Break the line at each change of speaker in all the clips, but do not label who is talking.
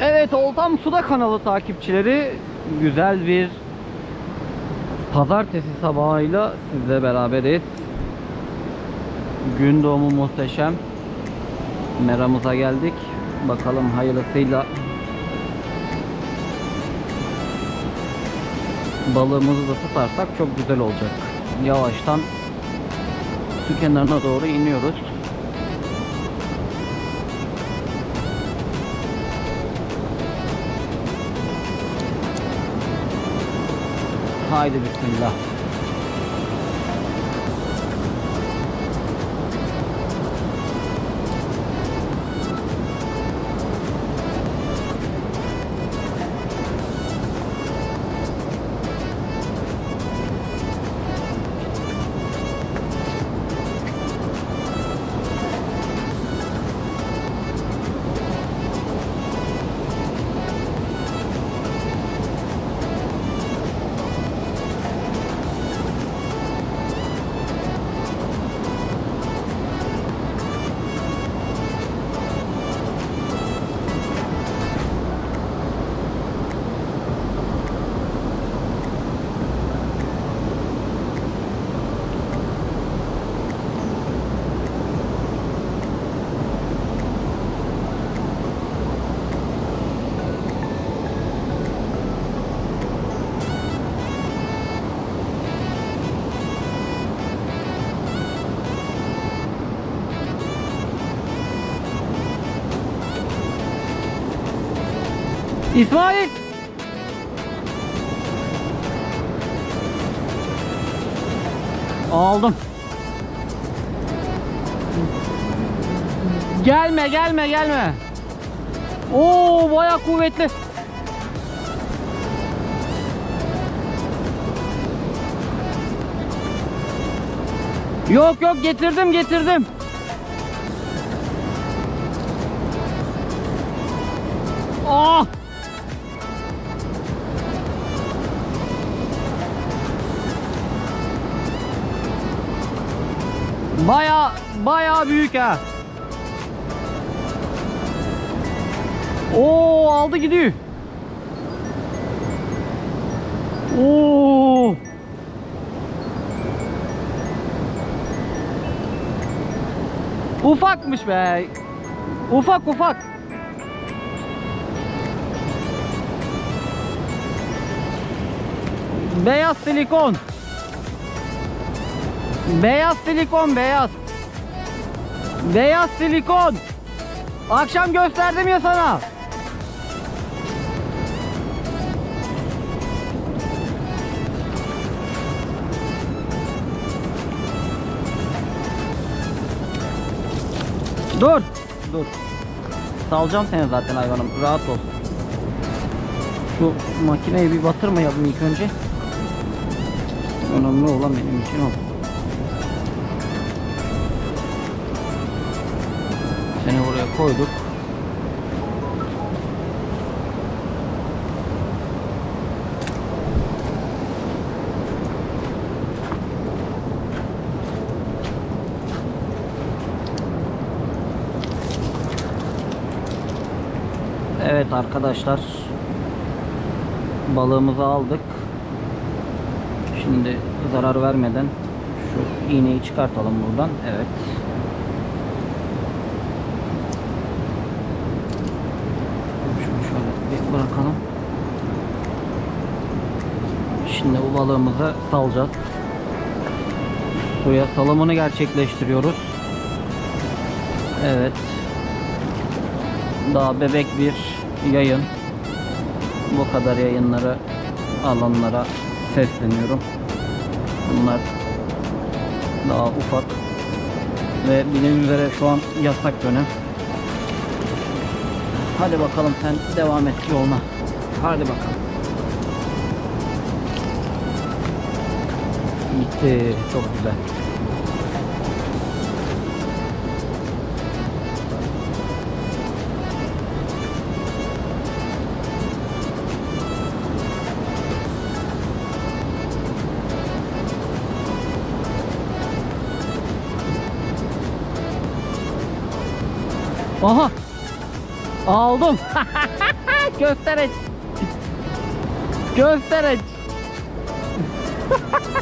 Evet Oltam Suda kanalı takipçileri güzel bir pazartesi sabahıyla sizle beraberiz. Gün doğumu muhteşem. Meramıza geldik. Bakalım hayırlısıyla balığımızı da tutarsak çok güzel olacak. Yavaştan su kenarına doğru iniyoruz. Haydi bismillah. İsmail! Aldım. Gelme gelme gelme. Oo baya kuvvetli. Yok yok getirdim getirdim. Baya baya büyük ha. Oo aldı gidiyor. Oo. Ufakmış be. Ufak ufak. Beyaz silikon. Beyaz silikon beyaz. Beyaz silikon. Akşam gösterdim ya sana. Dur. Dur. Salacağım seni zaten hayvanım. Rahat ol. Şu makineyi bir batırmayalım ilk önce. Önemli olan benim için o. Seni buraya koyduk. Evet arkadaşlar. Balığımızı aldık. Şimdi zarar vermeden şu iğneyi çıkartalım buradan. Evet. Şimdi bu balığımızı salacağız. Suya salımını gerçekleştiriyoruz. Evet. Daha bebek bir yayın. Bu kadar yayınları alanlara sesleniyorum. Bunlar daha ufak ve bildiğiniz üzere şu an yasak dönem. Hadi bakalım sen devam et yoluna. Hadi bakalım. Gitti. Çok güzel. Aha. Aldım. Gösteriş. Gösteriş.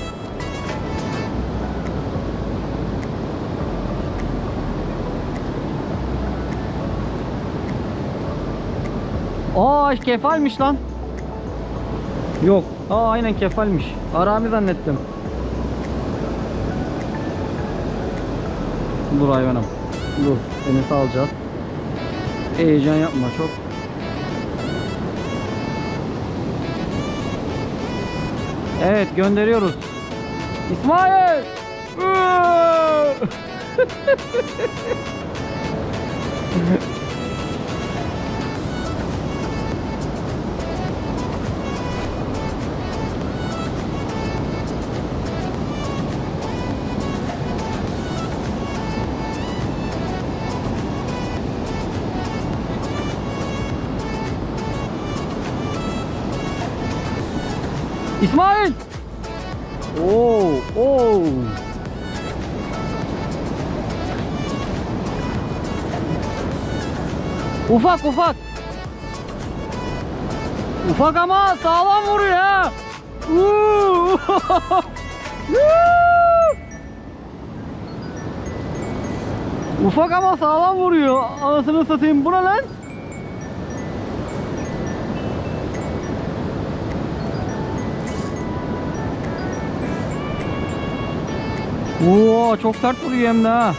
Aa kefalmiş lan. Yok. Aa aynen kefalmiş. Arami zannettim. Dur hayvanım. Dur. Seni alacağız. Heyecan yapma çok. Evet gönderiyoruz. İsmail! İsmail! Oo, oo. Ufak ufak. Ufak ama sağlam vuruyor ha. Ufak ama sağlam vuruyor. Anasını satayım. Bu ne lan? Çok sert vuruyor hem de ha.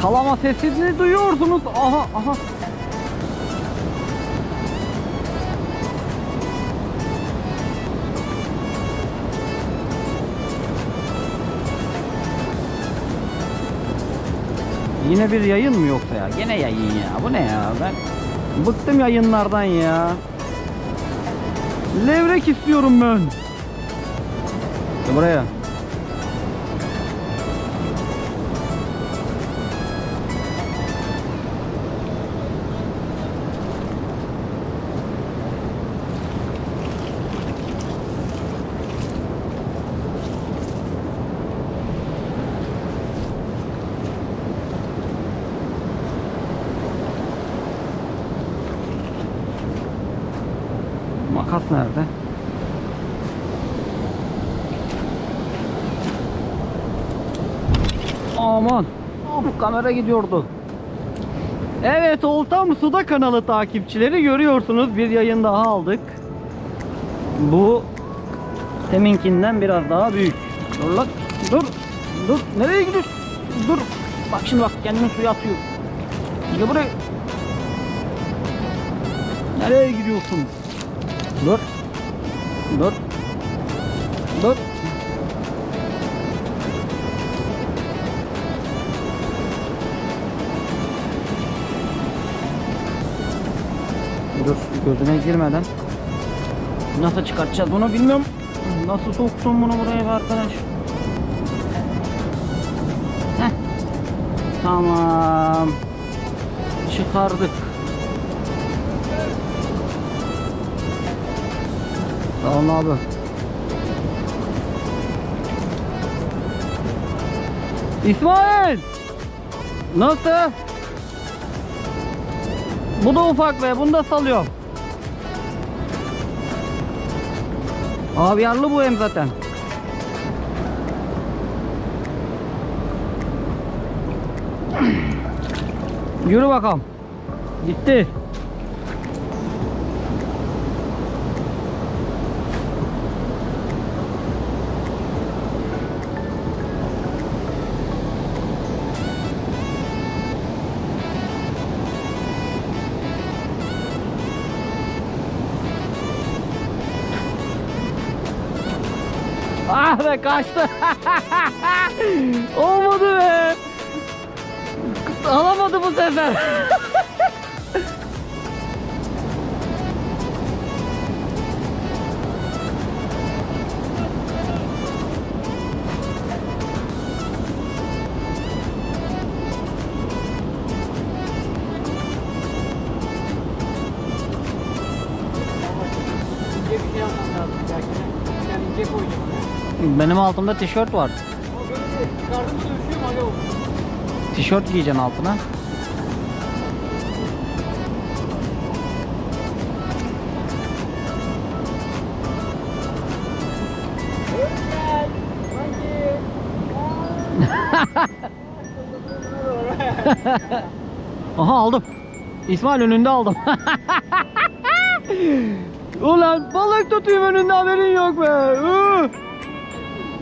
Kalama sesini duyuyorsunuz. Aha aha. Yine bir yayın mı yoksa ya? Gene yayın ya. Bu ne ya? Ben bıktım yayınlardan ya. Levrek istiyorum ben. Buraya. Makas nerede? Aman. Of kamera gidiyordu. Evet Oltam Suda kanalı takipçileri görüyorsunuz bir yayın daha aldık. Bu teminkinden biraz daha büyük. Dur lan dur dur nereye gidiyorsun? Dur bak şimdi bak kendini suya atıyor. Gel buraya. Nereye gidiyorsun? Dur. Dur. Dur. Gözüne girmeden. Nasıl çıkartacağız bunu bilmiyorum. Nasıl soktum bunu buraya arkadaş? Heh. Tamam. Çıkardık. Tamam abi. İsmail! Nasıl? Bu da ufak be, bunu da salıyorum. Abi yarlı bu hem zaten. Yürü bakalım. Gitti. Ah be kaçtı. Olmadı be. Alamadı bu sefer.
İnce bir şey yapmam lazım. Yani ince koyacağım.
Benim altımda tişört var. Tişört giyeceksin altına. Aha aldım. İsmail önünde aldım. Ulan balık tutayım önünde haberin yok be.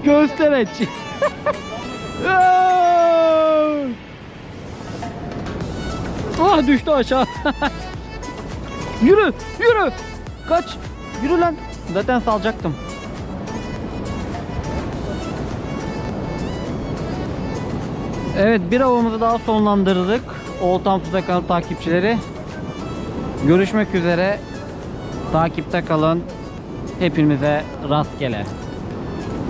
Göstereç. ah düştü aşağı. yürü, yürü. Kaç. Yürü lan. Zaten salacaktım. Evet bir avımızı daha sonlandırdık. Oltam Suda Kanal takipçileri. Görüşmek üzere. Takipte kalın. Hepinize rastgele.